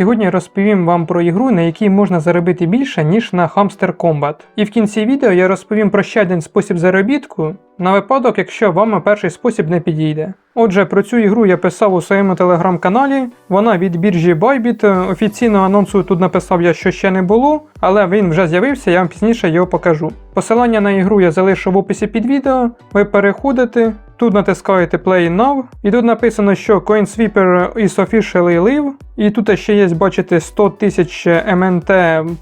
Сьогодні розповім вам про ігру, на якій можна заробити більше, ніж на Hamster Combat. І в кінці відео я розповім про ще один спосіб заробітку, на випадок, якщо вам перший спосіб не підійде. Отже, про цю ігру я писав у своєму телеграм-каналі. Вона від біржі Bybit. Офіційного анонсу тут написав я, що ще не було, але він вже з'явився, я вам пізніше його покажу. Посилання на ігру я залишу в описі під відео. Ви переходите, тут натискаєте Play Now, і тут написано, що CoinSweeper is officially live. І тут ще є, бачите, 100 тисяч MNT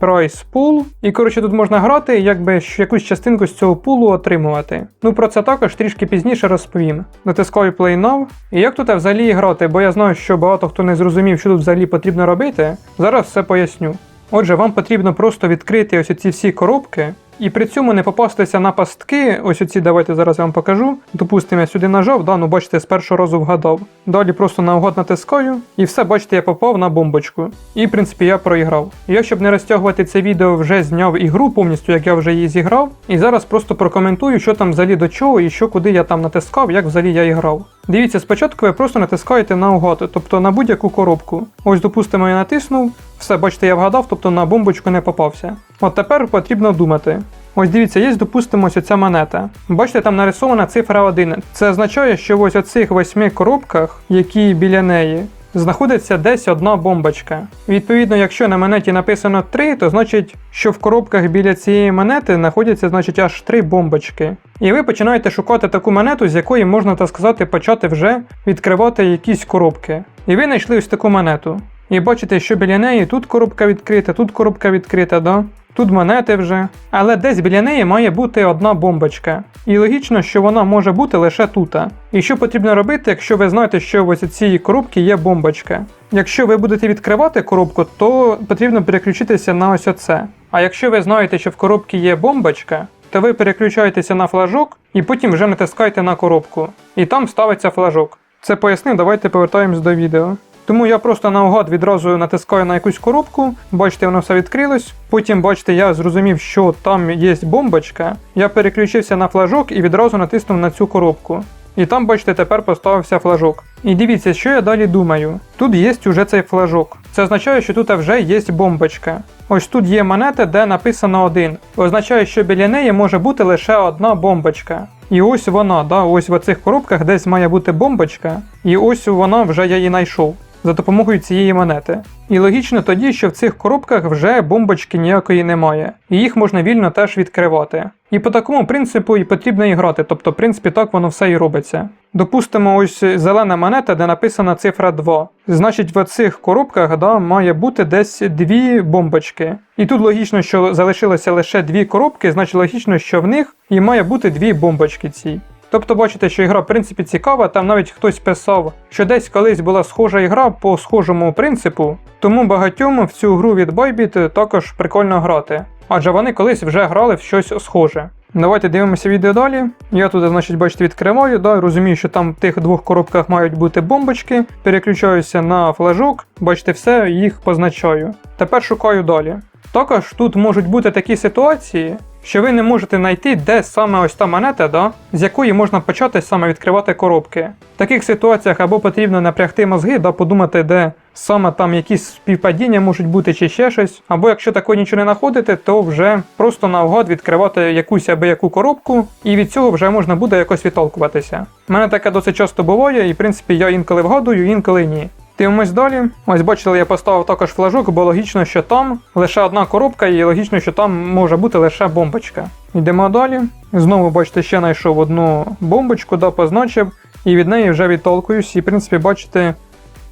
Price Pool. І коротше тут можна грати, якби якусь частинку з цього пулу отримувати. Ну про це також трішки пізніше розповім. Натискаю Play Now. І як тут взагалі грати, бо я знаю, що багато хто не зрозумів, що тут взагалі потрібно робити. Зараз все поясню. Отже, вам потрібно просто відкрити ось ці всі коробки. І при цьому не попастися на пастки. Ось оці давайте зараз я вам покажу. Допустимо, я сюди нажав, да, ну бачите, з першого разу вгадав. Далі просто наугад натискаю, і все, бачите, я попав на бомбочку. І, в принципі, я проіграв. Я, щоб не розтягувати це відео, вже зняв ігру повністю, як я вже її зіграв. І зараз просто прокоментую, що там взагалі до чого і що куди я там натискав, як взагалі я іграв. Дивіться, спочатку ви просто натискаєте наугад, тобто на будь-яку коробку. Ось, допустимо, я натиснув. Все, бачите, я вгадав, тобто на бомбочку не попався. От тепер потрібно думати. Ось дивіться, є, допустимо, ось оця монета. Бачите, там нарисована цифра 1. Це означає, що ось у цих восьми коробках, які біля неї, знаходиться десь одна бомбочка. Відповідно, якщо на монеті написано 3, то значить, що в коробках біля цієї монети знаходяться значить, аж 3 бомбочки. І ви починаєте шукати таку монету, з якої можна, так сказати, почати вже відкривати якісь коробки. І ви знайшли ось таку монету. І бачите, що біля неї тут коробка відкрита, тут коробка відкрита, да? Тут монети вже. Але десь біля неї має бути одна бомбочка. І логічно, що вона може бути лише тут. І що потрібно робити, якщо ви знаєте, що в ось цій коробці є бомбочка? Якщо ви будете відкривати коробку, то потрібно переключитися на ось оце. А якщо ви знаєте, що в коробці є бомбочка, то ви переключаєтеся на флажок і потім вже натискаєте на коробку. І там ставиться флажок. Це пояснив, давайте повертаємось до відео. Тому я просто наугад відразу натискаю на якусь коробку, бачите, воно все відкрилось. Потім, бачите, я зрозумів, що там є бомбочка. Я переключився на флажок і відразу натиснув на цю коробку. І там, бачите, тепер поставився флажок. І дивіться, що я далі думаю. Тут є уже цей флажок. Це означає, що тут вже є бомбочка. Ось тут є монета, де написано 1. Означає, що біля неї може бути лише одна бомбочка. І ось вона, да, ось в цих коробках десь має бути бомбочка. І ось вона вже я її знайшов за допомогою цієї монети. І логічно тоді, що в цих коробках вже бомбочки ніякої немає, і їх можна вільно теж відкривати. І по такому принципу і потрібно і грати, тобто, в принципі, так воно все і робиться. Допустимо, ось зелена монета, де написана цифра 2. Значить, в цих коробках да, має бути десь дві бомбочки. І тут логічно, що залишилося лише дві коробки, значить логічно, що в них і має бути дві бомбочки ці. Тобто бачите, що ігра в принципі цікава, там навіть хтось писав, що десь колись була схожа ігра по схожому принципу, тому багатьом в цю гру від Bybit також прикольно грати, адже вони колись вже грали в щось схоже. Давайте дивимося відео далі. Я тут, значить, бачите, відкриваю, да, розумію, що там в тих двох коробках мають бути бомбочки, переключаюся на флажок, бачите, все, їх позначаю. Тепер шукаю далі. Також тут можуть бути такі ситуації, що ви не можете знайти, де саме ось та монета, да, з якої можна почати саме відкривати коробки. В таких ситуаціях або потрібно напрягти мозги, да, подумати, де саме там якісь співпадіння можуть бути чи ще щось. Або якщо такого нічого не знаходите, то вже просто навгад відкривати якусь або яку коробку, і від цього вже можна буде якось відтолкуватися. У мене таке досить часто буває, і в принципі я інколи вгадую, інколи ні. Дивимось далі. Ось бачили, я поставив також флажок, бо логічно, що там лише одна коробка, і логічно, що там може бути лише бомбочка. Йдемо далі. Знову, бачите, ще знайшов одну бомбочку, да, позначив, і від неї вже відтолкуюсь, і в принципі, бачите,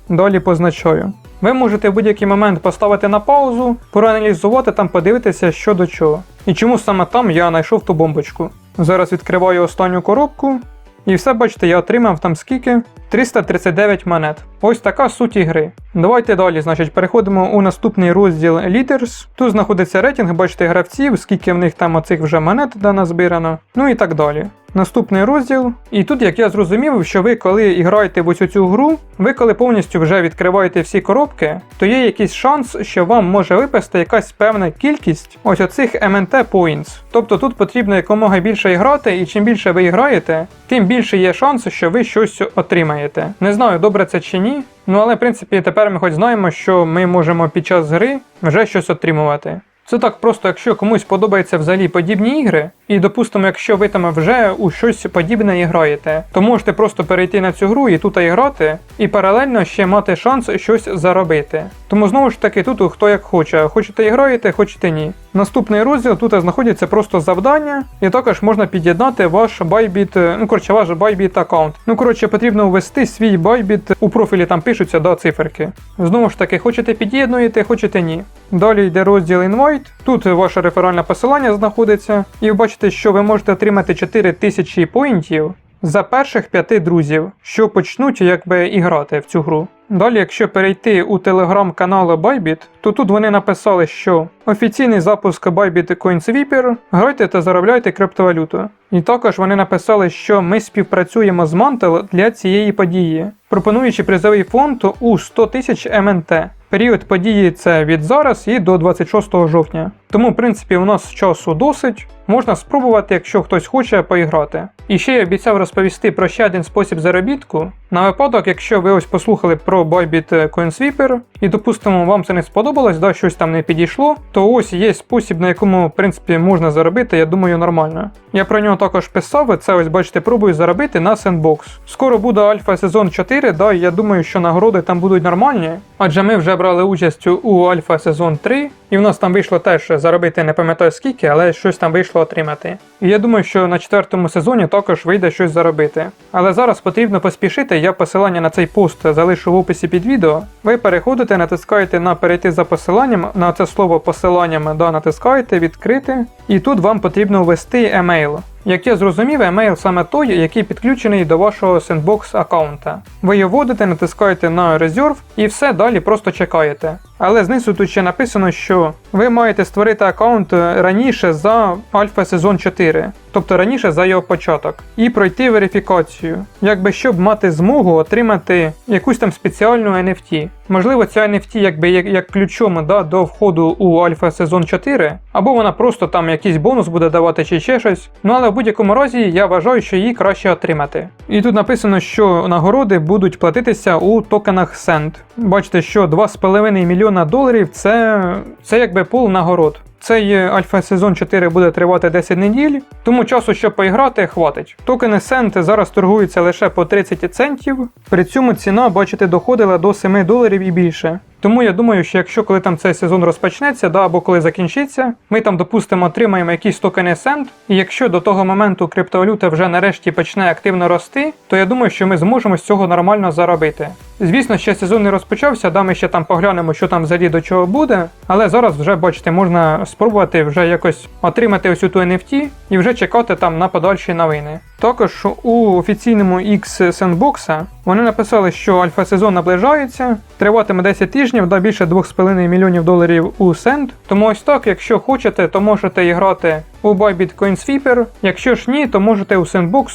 далі позначаю. Ви можете в будь-який момент поставити на паузу, проаналізувати там, подивитися, що до чого. І чому саме там я знайшов ту бомбочку. Зараз відкриваю останню коробку. І все, бачите, я отримав там скільки? 339 монет. Ось така суть ігри. Давайте далі, значить, переходимо у наступний розділ Leaders. Тут знаходиться рейтинг, бачите, гравців, скільки в них там оцих вже монет дана збирано, ну і так далі. Наступний розділ. І тут, як я зрозумів, що ви, коли граєте в ось цю гру, ви коли повністю вже відкриваєте всі коробки, то є якийсь шанс, що вам може випасти якась певна кількість ось оцих MNT Points. Тобто тут потрібно якомога більше грати, і чим більше ви граєте, тим більше є шанс, що ви щось отримаєте. Знаєте. Не знаю, добре це чи ні. Ну але в принципі тепер ми хоч знаємо, що ми можемо під час гри вже щось отримувати. Це так просто, якщо комусь подобаються взагалі подібні ігри, і допустимо, якщо ви там вже у щось подібне і граєте, то можете просто перейти на цю гру і тут і грати, і паралельно ще мати шанс щось заробити. Тому знову ж таки, тут хто як хоче, хочете і граєте, хочете ні. Наступний розділ тут знаходяться просто завдання, і також можна під'єднати ваш Bybit, ну коротше, ваш Bybit аккаунт. Ну коротше, потрібно ввести свій Bybit, у профілі там пишуться да, циферки. Знову ж таки, хочете під'єднуєте, хочете ні. Далі йде розділ Invite. Тут ваше реферальне посилання знаходиться, і ви бачите, що ви можете отримати 4000 поінтів за перших 5 друзів, що почнуть якби і грати в цю гру. Далі, якщо перейти у телеграм-канал Bybit, то тут вони написали, що офіційний запуск Bybit CoinSweeper, грайте та заробляйте криптовалюту. І також вони написали, що ми співпрацюємо з Mantel для цієї події, пропонуючи призовий фонд у 100 тисяч МНТ. Період події це від зараз і до 26 жовтня. Тому, в принципі, у нас часу досить. Можна спробувати, якщо хтось хоче поіграти. І ще я обіцяв розповісти про ще один спосіб заробітку. На випадок, якщо ви ось послухали про Bybit CoinSweeper, і допустимо, вам це не сподобалось, да, щось там не підійшло, то ось є спосіб, на якому, в принципі, можна заробити, я думаю, нормально. Я про нього також писав, це ось бачите, пробую заробити на Sandbox. Скоро буде альфа сезон 4, да, і я думаю, що нагороди там будуть нормальні, адже ми вже брали участь у альфа сезон 3, і в нас там вийшло теж заробити, не пам'ятаю скільки, але щось там вийшло отримати. І я думаю, що на четвертому сезоні також вийде щось заробити. Але зараз потрібно поспішити, я посилання на цей пост залишу в описі під відео. Ви переходите, натискаєте на перейти за посиланням, на це слово посиланням, да, натискаєте, відкрити, і тут вам потрібно ввести емейл. Як я зрозумів, емейл саме той, який підключений до вашого Sandbox аккаунта. Ви його вводите, натискаєте на Reserve і все далі просто чекаєте. Але знизу тут ще написано, що ви маєте створити аккаунт раніше за Альфа сезон 4, тобто раніше за його початок, і пройти верифікацію, якби щоб мати змогу отримати якусь там спеціальну NFT. Можливо, ця NFT якби як, як ключом да, до входу у Альфа сезон 4, або вона просто там якийсь бонус буде давати чи ще щось. Ну але в будь-якому разі я вважаю, що її краще отримати. І тут написано, що нагороди будуть платитися у токенах SEND. Бачите, що 2,5 мільйона доларів це, це якби пул нагород. Цей альфа сезон 4 буде тривати 10 неділь, тому часу, щоб поіграти, хватить. Токени Сент зараз торгуються лише по 30 центів, при цьому ціна, бачите, доходила до 7 доларів і більше. Тому я думаю, що якщо коли там цей сезон розпочнеться, да, або коли закінчиться, ми там, допустимо, отримаємо якісь токени Сент, і якщо до того моменту криптовалюта вже нарешті почне активно рости, то я думаю, що ми зможемо з цього нормально заробити. Звісно, ще сезон не розпочався, да, ми ще там поглянемо, що там взагалі до чого буде, але зараз вже, бачите, можна спробувати вже якось отримати ось ту NFT і вже чекати там на подальші новини. Також у офіційному X Sandbox вони написали, що альфа сезон наближається, триватиме 10 тижнів да більше 2,5 мільйонів доларів у Send. Тому ось так, якщо хочете, то можете грати у Bybit CoinSweeper. Якщо ж ні, то можете у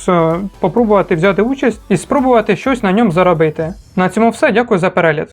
е, попробувати взяти участь і спробувати щось на ньому заробити. На цьому все, дякую за перегляд.